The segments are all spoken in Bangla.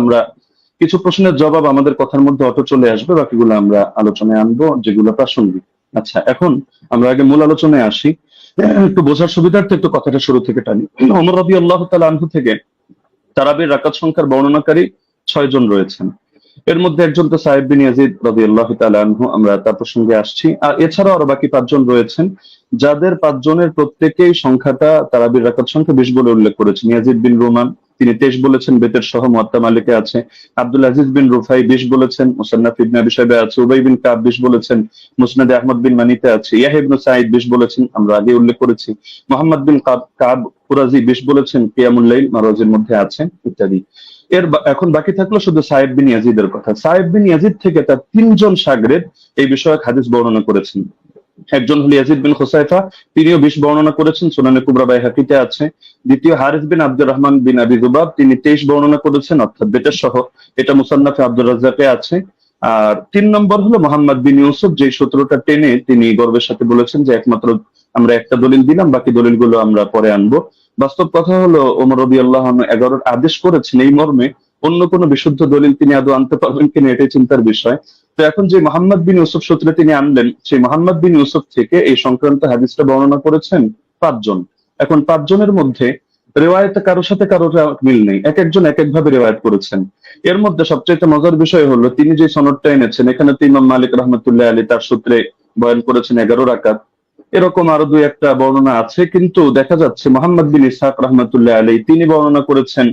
আমরা কিছু প্রশ্নের জবাব আমাদের কথার মধ্যে অটো চলে আসবে, বাকিগুলো আমরা আলোচনায় আনব, যেগুলো প্রাসঙ্গিক। আচ্ছা এখন আমরা আগে মূল আলোচনায় আসি। একটু বোঝার সুবিধার্থে একটু কথাটা শুরু থেকে টানি। অমর রবি আল্লাহ তালা আনহু থেকে তারাবির রাকাত সংখ্যার বর্ণনাকারী ছয় জন রয়েছেন। এর মধ্যে একজন তো সাহেব বিন ইয়াজিদ রবি আল্লাহ আনহু, আমরা তার প্রসঙ্গে আসছি। আর এছাড়াও আরও বাকি পাঁচজন রয়েছেন, যাদের পাঁচজনের প্রত্যেকেই সংখ্যাটা তারাবির রাকাত সংখ্যা বিশ বলে উল্লেখ করেছেন, ইয়াজিদ বিন রোমান তিনি তেইশ বলেছেন, বেতের সহ মহাত্মা মালিকে আছে। আব্দুল আজিজ বিন রুফাই বিশ বলেছেন, মুসান্নাফ ইবনে আবি সাহেবে আছে। উবাই বিন কাব বিশ বলেছেন, মুসনাদে আহমদ বিন মানিতে আছে। ইয়াহিবনু সাইদ বিশ বলেছেন, আমরা আগে উল্লেখ করেছি। মোহাম্মদ বিন কাব কাব কুরাজি বিশ বলেছেন কিয়ামুল্লাইল মারোজের মধ্যে আছেন ইত্যাদি। এর এখন বাকি থাকল শুধু সাহেব বিন ইয়াজিদের কথা। সাহেব বিন ইয়াজিদ থেকে তার তিনজন সাগরেদ এই বিষয়ে হাদিস বর্ণনা করেছেন। একজন হল ইয়াজিদ বিন হোসাইফা তিনিও বিশ বর্ণনা করেছেন, সুনানে কুবরা বাই হাকিতে আছে। দ্বিতীয় হারিস বিন আব্দুর রহমান বিন আবি জুবাব, তিনি তেইশ বর্ণনা করেছেন, অর্থাৎ বেটের সহ, এটা মুসান্নাফে আব্দুর রাজ্জাকে আছে। আর তিন নম্বর হলো মোহাম্মদ বিন ইউসুফ যে সূত্রটা টেনে তিনি গর্বের সাথে বলেছেন যে একমাত্র আমরা একটা দলিল দিলাম, বাকি দলিলগুলো আমরা পরে আনব। বাস্তব কথা হলো, ওমর রবি আল্লাহ এগারোর আদেশ করেছেন, এই মর্মে অন্য কোনো বিশুদ্ধ দলিল তিনি আদৌ আনতে পারবেন কিনা, এটাই চিন্তার বিষয়। তো এখন যে মোহাম্মদ বিন ইউসুফ সূত্রে তিনি আনলেন, সেই মোহাম্মদ বিন ইউসুফ থেকে এই সংক্রান্ত হাদিসটা বর্ণনা করেছেন পাঁচজন। এখন পাঁচজনের মধ্যে রেওয়ায়তে কারোর সাথে কারোর মিল নেই। এক একজন এক এক ভাবে রেওয়ায়ত করেছেন। এর মধ্যে সবচেয়ে মজার বিষয় হলো, তিনি যে সনদটা এনেছেন, এখানে তো ইমাম মালিক রহমতুল্লাহ আলী তার সূত্রে বয়ান করেছেন এগারো রাকাত। এরকম আরও দুই একটা বর্ণনা আছে, কিন্তু দেখা যাচ্ছে মোহাম্মদ বিন ইসহাক রহমতুল্লাহ আলী তিনি বর্ণনা করেছেন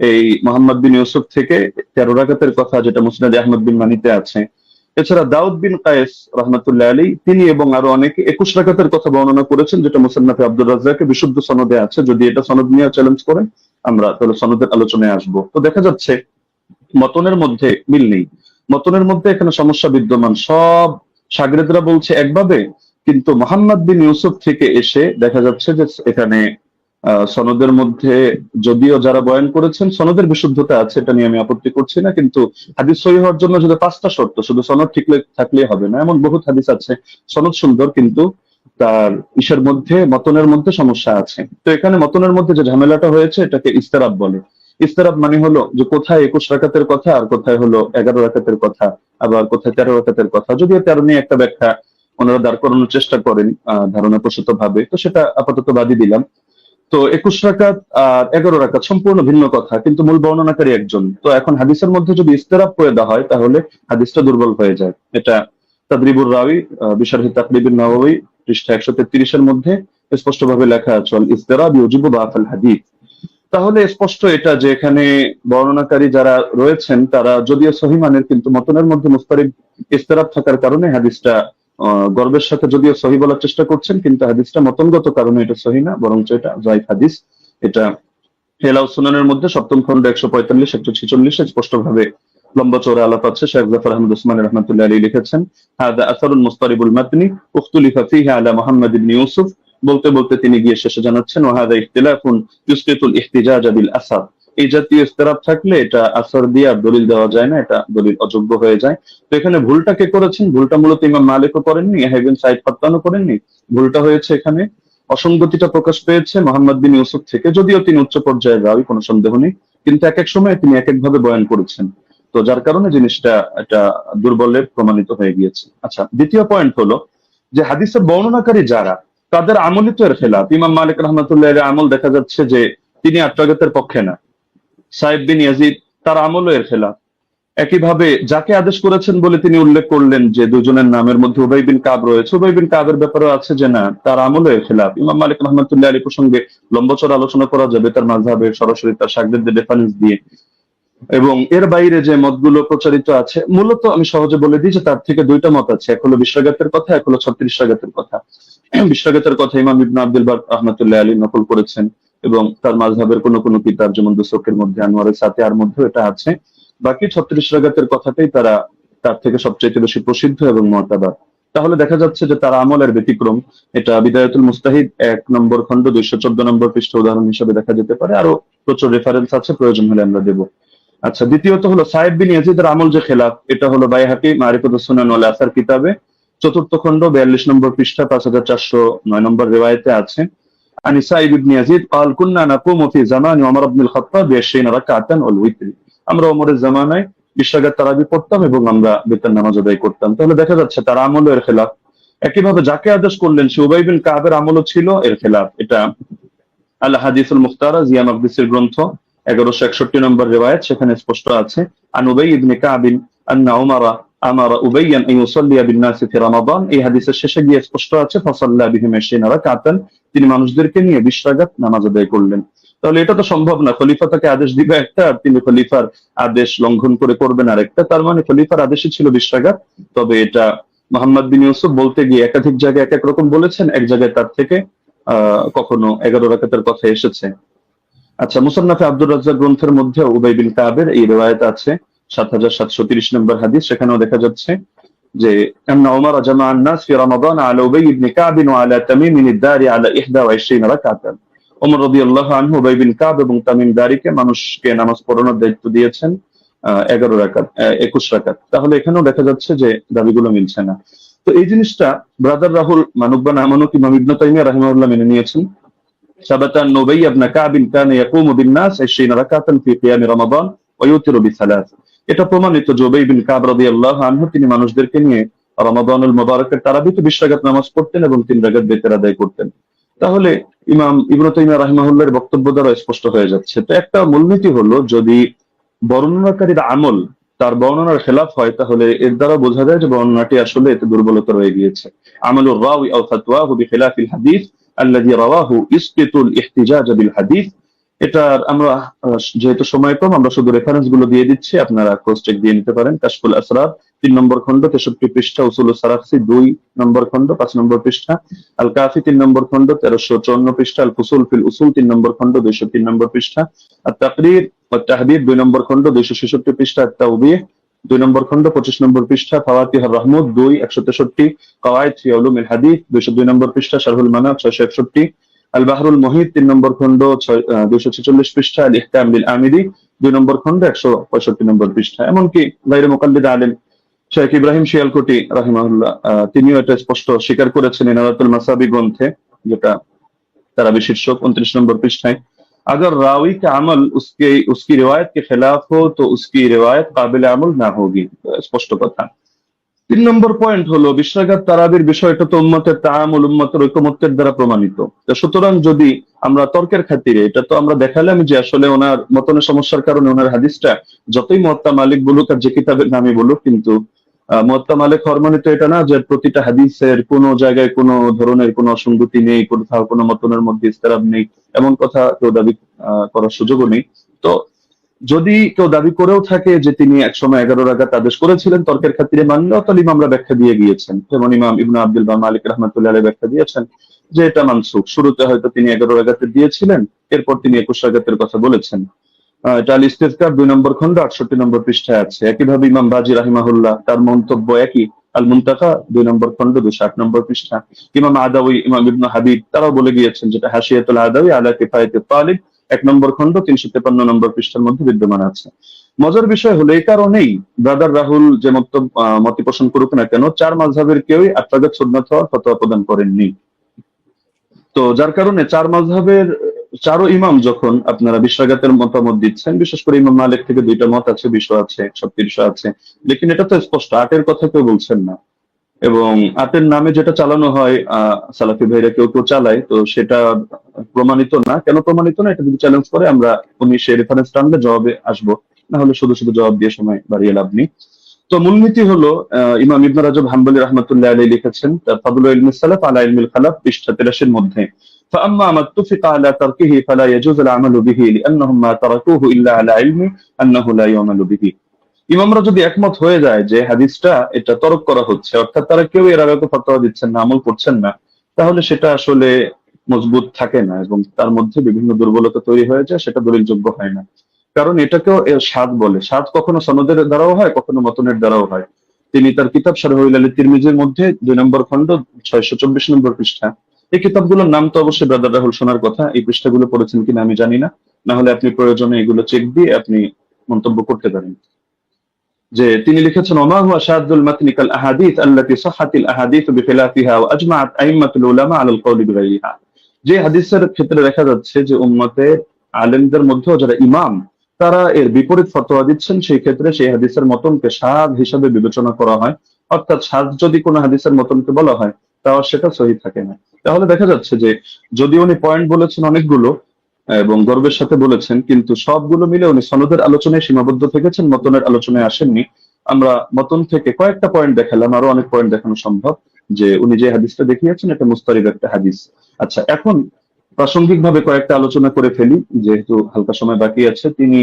এই মোহাম্মদ বিন ইউসুফ থেকে তেরো রাকাতের কথা যেটা মুসনাদ আহমদ বিন মানিতে আছে। এছাড়া দাউদ বিন কায়েস রহমতুল্লাহ আলী তিনি এবং আরও অনেকে একুশ রাকাতের কথা বর্ণনা করেছেন, যেটা মুসান্নাফে আব্দুল রাজ্জাকে বিশুদ্ধ সনদে আছে। যদি এটা সনদ নিয়ে চ্যালেঞ্জ করেন আমরা তাহলে সনদের আলোচনায় আসব। তো দেখা যাচ্ছে, মতনের মধ্যে মিল নেই। মতনের মধ্যে এখানে সমস্যা বিদ্যমান। সব সাগরেদরা বলছে একভাবে, কিন্তু মোহাম্মদ বিন ইউসুফ থেকে এসে দেখা যাচ্ছে যে এখানে সনদের মধ্যে যদিও যারা বয়ান করেছেন সনদের বিশুদ্ধতা আছে এটা নিয়ে আমি আপত্তি করছি না কিন্তু হাদিস সহি হওয়ার জন্য যদি পাঁচটা শর্ত শুধু সনদ ঠিক থাকলে হবে না এমন বহুত হাদিস আছে সনদ সুন্দর কিন্তু তার ইসের মধ্যে মতনের মধ্যে সমস্যা আছে। তো এখানে মতনের মধ্যে যে ঝামেলাটা হয়েছে এটাকে ইস্তেরাব বলে। ইস্তেরাব মানে হলো যে কোথায় একুশ রাকাতের কথা আর কোথায় হলো এগারো রাকাতের কথা আবার কোথায় তেরো রাকাতের কথা। যদিও তেরো নিয়ে একটা ব্যাখ্যা ওনারা দাঁড় করানোর চেষ্টা করেন আহ, ধারণা প্রসূত ভাবে তো সেটা আপাতত বাদই দিলাম। তো একুশ রাকাত আর এগারো রাকাত সম্পূর্ণ ভিন্ন কথা কিন্তু মূল বর্ণনাকারী একজন। তো এখন হাদিসের মধ্যে যদি ইস্তেরাব করে দেওয়া হয় তাহলে হাদিসটা দুর্বল হয়ে যায়। এটা তাদরিবুর আহ, বিশারহি তাকরিবুর নববী পৃষ্ঠা একশো তেত্রিশের মধ্যে স্পষ্টভাবে লেখা আছে "ওয়াল ইস্তেরাব ইউজিবু বাফাল হাদিস। তাহলে স্পষ্ট এটা যে এখানে বর্ণনাকারী যারা রয়েছেন তারা যদিও সহিমানের কিন্তু মতনের মধ্যে মুস্তারিব ইস্তেরাব থাকার কারণে হাদিসটা গর্বের সাথে যদিও সহি বলার চেষ্টা করছেন, কিন্তু হাদিসটা মতনগত কারণে এটা সহি না, বরঞ্চ এটা জয়ফ হাদিস। এটা হেলাউ সুনানের মধ্যে সপ্তম খন্ড একশো পঁয়তাল্লিশ, একশো ছেচল্লিশে স্পষ্ট ভাবে লম্বা চৌড়া আলাপ আছে। শেখ জাফর আহমদ উসমান রহমতুল্লাহ আলী লিখেছেন, হাদা আসারুল মুস্তারিবুল মাতনি, উখতুলিফা ফিহা আলা মুহাম্মদ ইবনে ইউসুফ। বলতে বলতে তিনি গিয়ে শেষে জানাচ্ছেন ওয়াহাদা ইখতিলাফুন ইউসকিতুল ইহতিজাজ বিল আসার এই জাতীয় ইস্তেরাব থাকলে এটা আসর দিয়ে আর দলিল দেওয়া যায় না, এটা দলিল অযোগ্য হয়ে যায়। তো এখানে ভুলটা কে করেছেন? ভুলটা মূলত ইমাম মালিকও করেননি হেভেন সাইদ ফাত্তানও করেননি। ভুলটা হয়েছে এখানে। অসঙ্গতিটা প্রকাশ পেয়েছে মোহাম্মদ বিন ইউসুফ থেকে, যদিও তিনি উচ্চ পর্যায়ের রাবি কোনো সন্দেহ নেই। কিন্তু এক এক সময় তিনি এক এক ভাবে বয়ান করেছেন। তো যার কারণে জিনিসটা এটা দুর্বলের প্রমাণিত হয়ে গিয়েছে। আচ্ছা দ্বিতীয় পয়েন্ট হলো যে হাদিসের বর্ণনাকারী যারা, তাদের আমলই তো এর খেলাফ, ইমাম মালিক রহমতুল্লাহ আমল দেখা যাচ্ছে যে তিনি আত্মগতের পক্ষে না। সাহেব বিন ইয়াজিদ তার আমলও এর খেলাফ। একইভাবে যাকে আদেশ করেছেন বলে তিনি উল্লেখ করলেন যে দুজনের নামের মধ্যে উবাই বিন কাব রয়েছে, উবাই বিন কাবের ব্যাপারেও আছে যে না, তার আমলও এর খেলাফ। ইমাম মালিক রহমতুল্লাহ আলী প্রসঙ্গে লম্বচর আলোচনা করা যাবে তার মাঝহাবের সরাসরি তার সাগরেদের রেফারেন্স দিয়ে। এবং এর বাইরে যে মতগুলো প্রচারিত আছে, মূলত আমি সহজে বলে দিই যে তার থেকে দুইটা মত আছে, এক হলো বিশ্বাগাতের কথা, এক হলো ছত্রিশ রাগাতের কথা। বিশ্বাগাতের কথা ইমাম ইবনা আব্দুল বার রহমতুল্লাহ আলী নকল করেছেন। এবং তার মাঝহাবের কোনো কোনো কিতাব যেমন দুসকের মধ্যে, আনোয়ারের সাথে আর মধ্যে এটা আছে। বাকি ছত্রিশ রাগাতের কথাটাই তারা তার থেকে সবচেয়ে বেশি প্রসিদ্ধ এবং মতাবার তাহলে দেখা যাচ্ছে যে তার আমলের ব্যতিক্রম, এটা বিদায়তুল মুস্তাহিদ এক নম্বর খণ্ড, দুইশো চোদ্দ নম্বর পৃষ্ঠ উদাহরণ হিসেবে দেখা যেতে পারে। আরও প্রচুর রেফারেন্স আছে, প্রয়োজন হলে আমরা দেবো। আচ্ছা দ্বিতীয়ত হলো সাহেব বিন ইয়াজিদের আমল যে খেলাফ, এটা হলো বাইহাকি মারিফুদ্দ সুনান ওয়াল আসার কিতাবে। চতুর্থ খণ্ড, বিয়াল্লিশ নম্বর পৃষ্ঠা, পাঁচ হাজার চারশো নয় নম্বর রেওয়ায়তে আছে। عن سائب بن يزيد قال كنا نقوم في زمان عمر بن الخطاب بعشرين ركعة والوتر আমরা ওমরের জামানায় বিশ রাকাত তারাবি পড়তাম এবং আমরা বেতন নামাজ আদায় করতাম তাহলে দেখা যাচ্ছে তার আমলও এর খেলাফ একইভাবে যাকে আদেশ করলেন সে উবাই বিন কাবের আমলও ছিল এর খেলাফ এটা আল হাদিসুল মুখতারা জিয়া মাকদিসের গ্রন্থ এগারোশো একষট্টি নম্বর রেওয়ায়ত সেখানে স্পষ্ট আছে আন উবাই ইবনে কাবিন আন্না উমারা আমার উবাইয়ান এই মুসল্লিয়া ফি রমাদান। এই শেষে গিয়ে স্পষ্ট আছে, ফসাল্লা বিহিম রাকাতান তিনি মানুষদেরকে নিয়ে নামাজ আদায় করলেন। তাহলে এটা তো সম্ভব না। খলিফা তাকে আদেশ দিবে একটা আর তিনি খলিফার আদেশ লঙ্ঘন করে করবেন তার মানে খলিফার আদেশই ছিল বিশ তবে এটা মোহাম্মদ বিন ইউসুফ বলতে গিয়ে একাধিক জায়গায় এক এক রকম বলেছেন। এক জায়গায় তার থেকে কখনো এগারো রাকাতের কথা এসেছে। আচ্ছা মুসান্নাফে আব্দুর রাজ্জাক গ্রন্থের মধ্যে উবাই বিন কাবের এই রেওয়ায়ত আছে। সাত হাজার সাতশো তিরিশ নম্বর হাদিস, সেখানেও দেখা যাচ্ছে যে মানুষকে নামাজ পড়ানোর দায়িত্ব দিয়েছেন এগারো একুশ তাহলে এখানেও দেখা যাচ্ছে যে দাবিগুলো মিলছে না। তো এই জিনিসটা ব্রাদার রাহুল মানুব্বান আমানুক ইমাম ইবনে তাইমিয়া রাহিমাহুল্লাহ মেনে নিয়েছেন। সাবাতান নুবাই ইবনে কাব কানা ইয়াকুমু বিন নাস 20 রাকাতান ফি রমাদান ওয়া ইউতিরু বিসালাত। এটা প্রমাণিত যে উবাই বিন কাব আনহু, তিনি মানুষদেরকে নিয়ে রমাদানুল মুবারকের তারাবিতে 20 রাকাত নামাজ পড়তেন এবং তিন রাকাত বেতের আদায় করতেন। তাহলে ইমাম ইবনে তাইমিয়া রাহিমাহুল্লাহর বক্তব্য দ্বারা স্পষ্ট হয়ে যাচ্ছে। তো একটা মূলনীতি হলো, যদি বর্ণনাকারীর আমল তার বর্ণনার খেলাফ হয়, তাহলে এর দ্বারা বোঝা যায় যে বর্ণনাটি আসলে এতে দুর্বলতা রয়ে গিয়েছে। আমলুর রাওই আও ফাতওয়াহু বিখিলাফিল হাদিস আল্লাযী রাওয়াহু ইসকিতুল ইহতিজাজ বিল হাদিস। এটার আমরা যেহেতু সময় কম, আমরা শুধু রেফারেন্সগুলো দিয়ে দিচ্ছি। আপনারা ক্রস চেক দিয়ে নিতে পারেন। কাশফুল আসরার, তিন নম্বর খন্ড তেষট্টি পৃষ্ঠা, উসুল সারাফসি দুই নম্বর খন্ড পাঁচ নম্বর পৃষ্ঠা। আল কাফি তিন নম্বর খন্ড তেরোশো চুয়ান্ন পৃষ্ঠা। আল ফুসুল ফিল উসুল, তিন নম্বর খন্ড দুইশো তিন নম্বর পৃষ্ঠা। আর তাকরির ও তাহবিব দুই নম্বর খন্ড দুইশো ছেষট্টি পৃষ্ঠা। তাওবিহ দুই নম্বর খন্ড পঁচিশ নম্বর পৃষ্ঠা। ফাওয়াতিহার রহমদ দুই, একশো তেষট্টি। কওয়ায়দ ফি উলুমিল হাদিস দুইশো দুই নম্বর পৃষ্ঠা। শারহুল মানাব ছয়শো একষট্টি। আল বাহরুল মহিদ তিন নম্বর খন্ড দুইশো ছেচল্লিশ পৃষ্ঠা আল ইহকাম বিল আমিরি দুই নম্বর খন্ড একশো পঁয়ষট্টি নম্বর পৃষ্ঠা এমনকি গাইরে মোকাল্লিদ আলেম শেখ ইব্রাহিম শিয়ালকোটি রাহিমাহুল্লাহ আহ, তিনিও এটা স্পষ্ট স্বীকার করেছেন ইনারাতুল মাসাবি গ্রন্থে যেটা তারা শীর্ষক উনত্রিশ নম্বর পৃষ্ঠায় अगर रावी का अमल उसके उसकी रिवायत के खिलाफ हो तो उसकी रिवायत काबिल अमल ना होगी স্পষ্ট কথা তিন নম্বর পয়েন্ট হলো বিশ্বাঘাত তারাবির বিষয়টা তো উম্মতের তাহামুল উম্মতের ঐকমত্যের দ্বারা প্রমাণিত। সুতরাং যদি আমরা তর্কের খাতিরে, এটা তো আমরা দেখালাম যে আসলে ওনার মতনের সমস্যার কারণে ওনার হাদিসটা যতই মত্তা মালিক বলুক আর যে কিতাবের নামে বলুক, কিন্তু মত্তা মালিক হওয়ার মানে তো এটা না যে প্রতিটা হাদিসের কোনো জায়গায় কোনো ধরনের কোনো অসঙ্গতি নেই, কোথাও কোনো মতনের মধ্যে ইস্তেরাব নেই, এমন কথা কেউ দাবি করার সুযোগও নেই। তো যদি কেউ দাবি করেও থাকে যে তিনি একসময় এগারো রাগাত আদেশ করেছিলেন তর্কের খাতিরে, মানলেও তাহলে ইমামরা ব্যাখ্যা দিয়ে গিয়েছেন। যেমন ইমাম ইবনু আব্দুল বা মালিক রহমতুল্লাহ ব্যাখ্যা দিয়েছেন যে এটা মানসুখ। শুরুতে হয়তো তিনি এগারো রাগাতে দিয়েছিলেন, এরপর তিনি একুশ রাগাতের কথা বলেছেন। এটা আল ইস্তেজকার দুই নম্বর খন্ড আটষট্টি নম্বর পৃষ্ঠায় আছে। একইভাবে ইমাম বাজি রাহিমাহুল্লাহ, তার মন্তব্য একই। আল মুন্তাকা দুই নম্বর খন্ড দুশো আট নম্বর পৃষ্ঠা। ইমাম আদাউই, ইমাম ইবনু হাবিব, তারাও বলে গিয়েছেন যেটা হাসিয়াতুল আদাউই আলা কিফায়াতুল তালিব এক নম্বর খন্ড তিনশো তেপান্ন নম্বর পৃষ্ঠার মধ্যে বিদ্যমান আছে। মজার বিষয় হলো, এই কারণেই ব্রাদার রাহুল যে মত মতি পোষণ করুক না কেন, চার মাঝহের কেউই আত্মাগত সুন্নত হওয়ার ফতোয়া প্রদান করেননি। তো যার কারণে চার মাঝহের চারো ইমাম যখন আপনারা বিশ্বাগাতের মতামত দিচ্ছেন, বিশেষ করে ইমাম মালিক থেকে দুইটা মত আছে বিশ আছে ছত্রিশ আছে, লেকিন এটা তো স্পষ্ট, আটের কথা কেউ বলছেন না। এবং আটের নামে যেটা চালানো হয় আহ সালাফি ভাইরা কেউ কেউ চালায় তো সেটা প্রমাণিত না কেন প্রমাণিত না এটা যদি চ্যালেঞ্জ করে আমরা উনি সে রেফারেন্স টানলে জবাবে আসবো না হলে শুধু শুধু জবাব দিয়ে সময় বাড়িয়ে লাভ নেই তো মূলনীতি হলো আহ, ইমাম ইবনে রাজব হাম্বলি রহমতুল্লাহ আলী লিখেছেন তার ফাদুল ইলমি সালাফ আলা ইলমিল খালাফ পৃষ্ঠা 83 এর মধ্যে فأما ما اتفق على تركه فلا يجوز العمل به لأنهم ما تركوه إلا على علم أنه لا يعمل به ইমামরা যদি একমত হয়ে যায় যে হাদিসটা এটা তরক করা হচ্ছে, অর্থাৎ তারা কেউ এর আগে ফতোয়া দিচ্ছেন না, আমল করছেন না, তাহলে সেটা আসলে মজবুত থাকে না এবং তার মধ্যে বিভিন্ন দুর্বলতা তৈরি হয়ে যায়, সেটা দলিলযোগ্য হয় না। কারণ এটাকেও এর স্বাদ বলে। স্বাদ কখনো সনদের দ্বারাও হয়, কখনো মতনের দ্বারাও হয়। তিনি তার কিতাব শারহুল আলী তিরমিজির মধ্যে দুই নম্বর খণ্ড, ছয়শো চব্বিশ নম্বর পৃষ্ঠা। এই কিতাবগুলোর নাম তো অবশ্যই ব্রাদার রাহুল শোনার কথা, এই পৃষ্ঠাগুলো পড়েছেন কিনা আমি জানি না। না হলে আপনি প্রয়োজনে এগুলো চেক দিয়ে আপনি মন্তব্য করতে পারেন। যে তিনি লিখেছেন, ওমা হুয়া শাহাদুল মাতনি আহাদিস আল্লাতি সাহাতিল আহাদিস বিখিলাফিহা ওয়া আজমাআত উলামা আলাল কওলি যে হাদিসের ক্ষেত্রে দেখা যাচ্ছে যে উম্মতের আলেমদের মধ্যেও যারা ইমাম, তারা এর বিপরীত ফতোয়া দিচ্ছেন। সেই ক্ষেত্রে সেই হাদিসের মতনকে সাদ হিসাবে বিবেচনা করা হয়। অর্থাৎ সাদ যদি কোনো হাদিসের মতনকে বলা হয়, তাও সেটা সহি থাকে না। তাহলে দেখা যাচ্ছে যে যদি উনি পয়েন্ট বলেছেন অনেকগুলো এবং গর্বের সাথে বলেছেন, কিন্তু সবগুলো মিলে উনি সনদের আলোচনায় সীমাবদ্ধ থেকেছেন, মতনের আলোচনায় আসেননি। আমরা মতন থেকে কয়েকটা পয়েন্ট দেখালাম, আরও অনেক পয়েন্ট দেখানো সম্ভব, যে উনি যে হাদিসটা দেখিয়েছেন, এটা মুস্তারিব একটা হাদিস। আচ্ছা এখন প্রাসঙ্গিক ভাবে কয়েকটা আলোচনা করে ফেলি, যেহেতু হালকা সময় বাকি আছে, তিনি